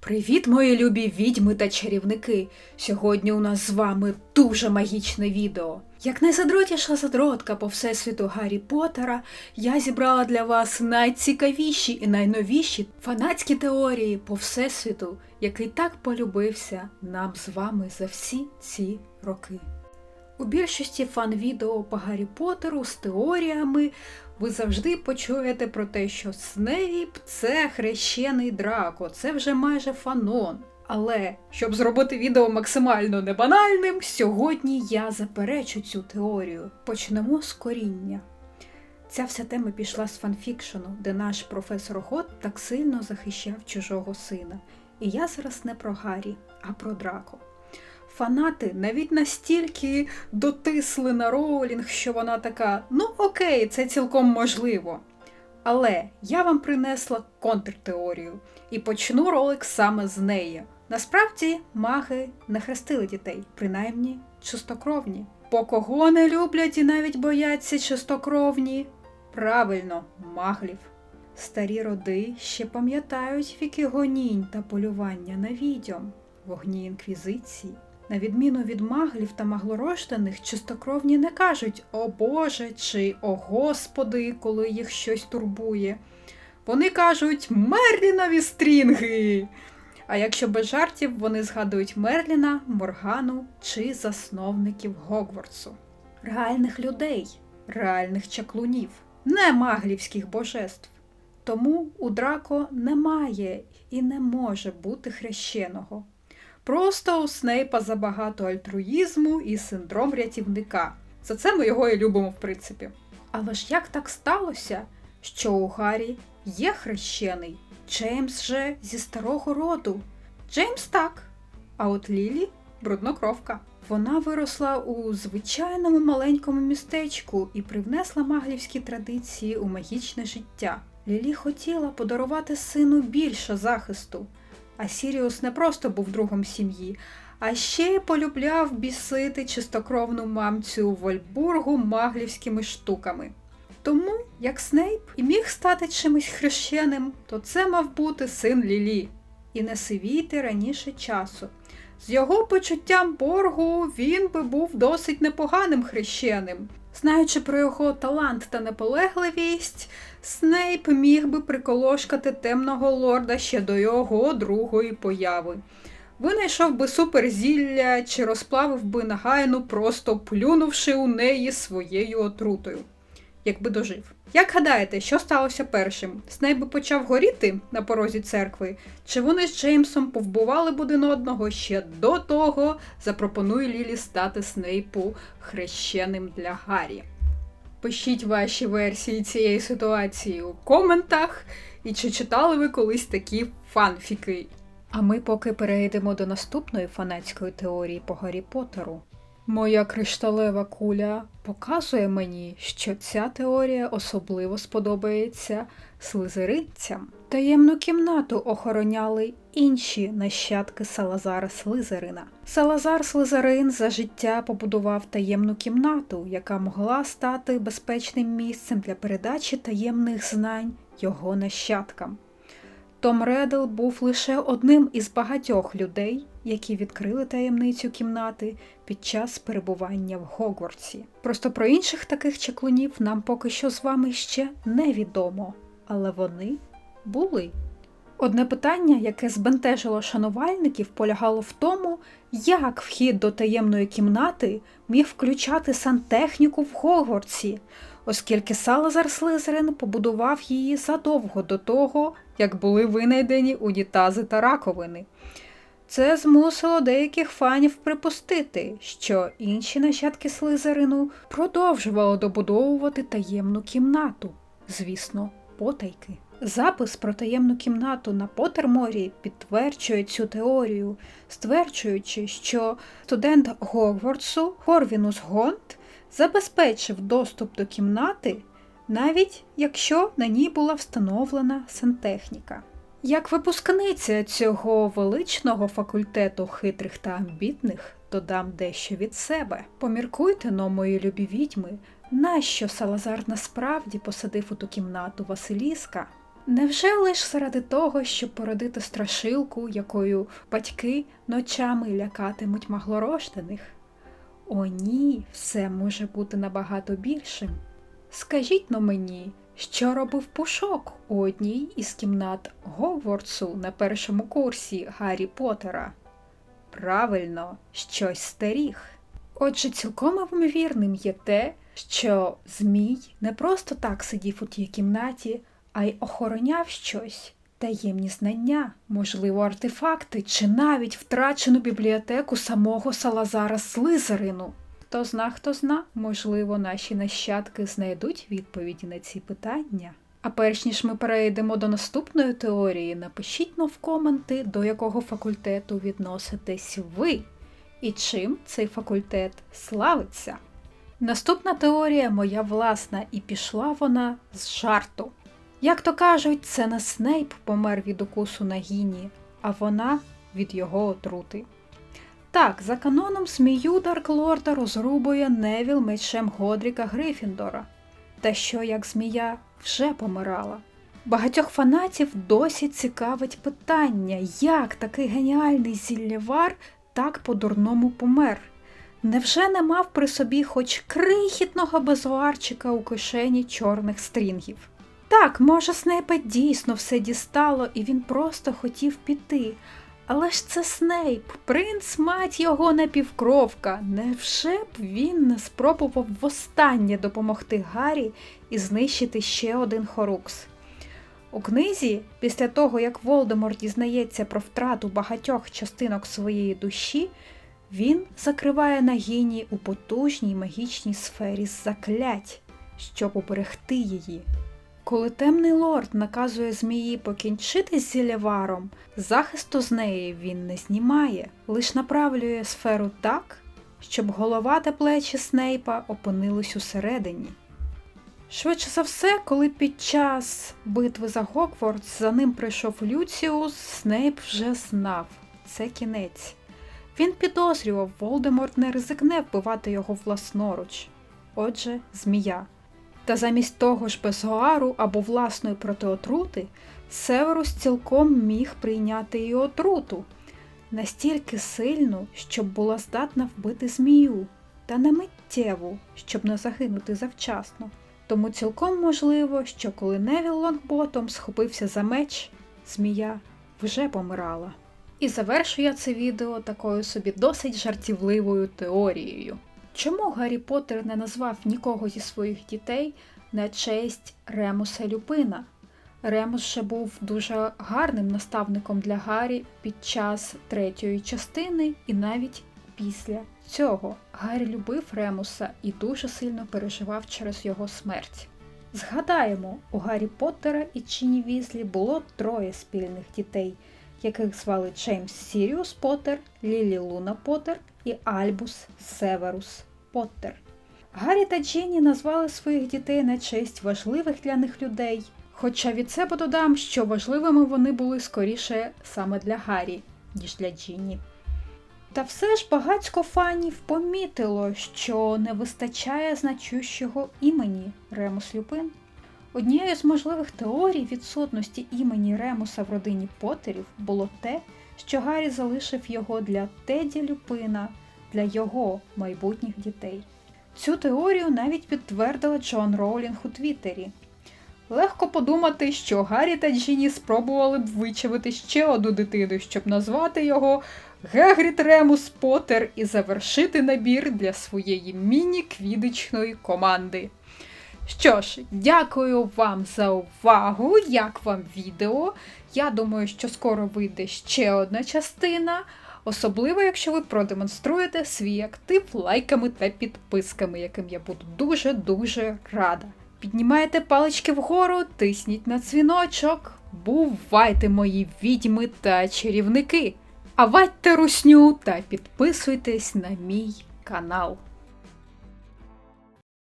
Привіт, мої любі відьми та чарівники! Сьогодні у нас з вами дуже магічне відео. Як найзадротіша задротка по всесвіту Гаррі Поттера, я зібрала для вас найцікавіші і найновіші фанатські теорії по всесвіту, який так полюбився нам з вами за всі ці роки. У більшості фан-відео по Гаррі Поттеру з теоріями ви завжди почуєте про те, що Снейп це хрещений драко, це вже майже фанон. Але щоб зробити відео максимально небанальним, сьогодні я заперечу цю теорію. Почнемо з коріння. Ця вся тема пішла з фанфікшену, де наш професор Гот так сильно захищав чужого сина. І я зараз не про Гаррі, а про Драко. Фанати навіть настільки дотисли на Роулінг, що вона така: ну окей, це цілком можливо. Але я вам принесла контртеорію і почну ролик саме з неї. Насправді маги не хрестили дітей, принаймні чистокровні. Бо кого не люблять і навіть бояться чистокровні? Правильно, маглів. Старі роди ще пам'ятають віки гонінь та полювання на відьом, вогні інквізиції. На відміну від маглів та маглорожданих, чистокровні не кажуть О Боже чи О Господи, коли їх щось турбує. Вони кажуть Мерлінові стрінги. А якщо без жартів, вони згадують Мерліна, Моргану чи засновників Гогвартсу. Реальних людей, реальних чаклунів, не маглівських божеств. Тому у Драко немає і не може бути хрещеного. Просто у Снейпа забагато альтруїзму і синдром рятівника. За це ми його і любимо, в принципі. Але ж як так сталося, що у Гаррі є хрещений? Джеймс же зі старого роду. Джеймс так. А от Лілі бруднокровка. Вона виросла у звичайному маленькому містечку і привнесла маглівські традиції у магічне життя. Лілі хотіла подарувати сину більше захисту. А Сіріус не просто був другом сім'ї, а ще й полюбляв бісити чистокровну мамцю Вольбургу маглівськими штуками. Тому, як Снейп і міг стати чимось хрещеним, то це мав бути син Лілі, і не сивіти раніше часу. З його почуттям боргу він би був досить непоганим хрещеним. Знаючи про його талант та наполегливість, Снейп міг би приколошкати темного лорда ще до його другої появи. Винайшов би суперзілля чи розплавив би нагайну, просто плюнувши у неї своєю отрутою, якби дожив. Як гадаєте, що сталося першим? Снейп би почав горіти на порозі церкви, чи вони з Джеймсом повбували б один одного ще до того, запропонує Лілі стати Снейпу хрещеним для Гаррі? Пишіть ваші версії цієї ситуації у коментах, і чи читали ви колись такі фанфіки. А ми поки перейдемо до наступної фанатської теорії по Гаррі Поттеру. Моя кришталева куля показує мені, що ця теорія особливо сподобається слизеринцям. Таємну кімнату охороняли інші нащадки Салазара Слизерина. Салазар Слизерин за життя побудував таємну кімнату, яка могла стати безпечним місцем для передачі таємних знань його нащадкам. Том Реддл був лише одним із багатьох людей, які відкрили таємницю кімнати під час перебування в Гогвартсі. Просто про інших таких чаклунів нам поки що з вами ще невідомо, але вони були. Одне питання, яке збентежило шанувальників, полягало в тому, як вхід до таємної кімнати міг включати сантехніку в Гогвартсі, оскільки Салазар Слизерин побудував її задовго до того, як були винайдені унітази та раковини. Це змусило деяких фанів припустити, що інші нащадки Слизерину продовжували добудовувати таємну кімнату, звісно, потайки. Запис про таємну кімнату на Потерморі підтверджує цю теорію, стверджуючи, що студент Гогвартсу Хорвінус Гонт забезпечив доступ до кімнати, навіть якщо на ній була встановлена сантехніка. Як випускниця цього величного факультету хитрих та амбітних, додам дещо від себе. Поміркуйте но, мої любі відьми, нащо Салазар насправді посадив у ту кімнату Василіска? Невже лише заради того, щоб породити страшилку, якою батьки ночами лякатимуть маглорождених? О, ні, все може бути набагато більшим. Скажіть но мені, що робив пушок у одній із кімнат Гогвартсу на першому курсі Гаррі Поттера? Правильно, щось старіх. Отже, цілком ймовірним є те, що Змій не просто так сидів у тій кімнаті, а й охороняв щось, таємні знання, можливо, артефакти чи навіть втрачену бібліотеку самого Салазара Слизерину. Хто зна, хто зна, можливо, наші нащадки знайдуть відповіді на ці питання. А перш ніж ми перейдемо до наступної теорії, напишіть но в коменти, до якого факультету відноситесь ви, і чим цей факультет славиться. Наступна теорія моя власна, і пішла вона з жарту. Як то кажуть, це не Снейп помер від укусу на гіні, а вона від його отрути. Так, за каноном змію Дарклорда розрубує Невіл мечем Годріка Грифіндора. Та що як змія вже помирала. Багатьох фанатів досі цікавить питання, як такий геніальний зіллєвар так по-дурному помер. Невже не мав при собі хоч крихітного безуарчика у кишені чорних стрінгів? Так, може, Снейпа дійсно все дістало, і він просто хотів піти. Але ж це Снейп, принц мать його напівкровка. Невже б він не спробував востаннє допомогти Гаррі і знищити ще один хорукс? У книзі, після того як Волдемор дізнається про втрату багатьох частинок своєї душі, він закриває Нагіні у потужній магічній сфері заклять, щоб уберегти її. Коли темний лорд наказує змії покінчити з зіляваром, захисту з неї він не знімає, лиш направлює сферу так, щоб голова та плечі Снейпа опинились усередині. Швидше за все, коли під час битви за Гоквордс за ним прийшов Люціус, Снейп вже знав це кінець. Він підозрював, Волдеморт не ризикне вбивати його власноруч. Отже, змія. Та замість того ж безгоару або власної протиотрути, Северус цілком міг прийняти і отруту, настільки сильну, щоб була здатна вбити змію, та не миттєву, щоб не загинути завчасно. Тому цілком можливо, що коли Невіл Лонгботом схопився за меч, змія вже помирала. І завершу я це відео такою собі досить жартівливою теорією. Чому Гаррі Поттер не назвав нікого зі своїх дітей на честь Ремуса Люпина? Ремус ще був дуже гарним наставником для Гаррі під час третьої частини і навіть після цього. Гаррі любив Ремуса і дуже сильно переживав через його смерть. Згадаємо, у Гаррі Поттера і Чіні Візлі було троє спільних дітей, яких звали Джеймс Сіріус Поттер, Лілі Луна Поттер і Альбус Северус Поттер. Гаррі та Джинні назвали своїх дітей на честь важливих для них людей. Хоча від себе додам, що важливими вони були скоріше саме для Гаррі, ніж для Джинні. Та все ж багатько фанів помітило, що не вистачає значущого імені Ремус Люпин. Однією з можливих теорій відсутності імені Ремуса в родині Поттерів було те, що Гаррі залишив його для Теді Люпина, для його майбутніх дітей. Цю теорію навіть підтвердила Джон Роулінг у Твіттері. Легко подумати, що Гаррі та Джіні спробували б вичавити ще одну дитину, щоб назвати його Гегріт Ремус Поттер і завершити набір для своєї міні-квідичної команди. Що ж, дякую вам за увагу, як вам відео. Я думаю, що скоро вийде ще одна частина, особливо, якщо ви продемонструєте свій актив лайками та підписками, яким я буду дуже-дуже рада. Піднімайте палички вгору, тисніть на дзвіночок. Бувайте, мої відьми та чарівники! Авадьте русню та підписуйтесь на мій канал.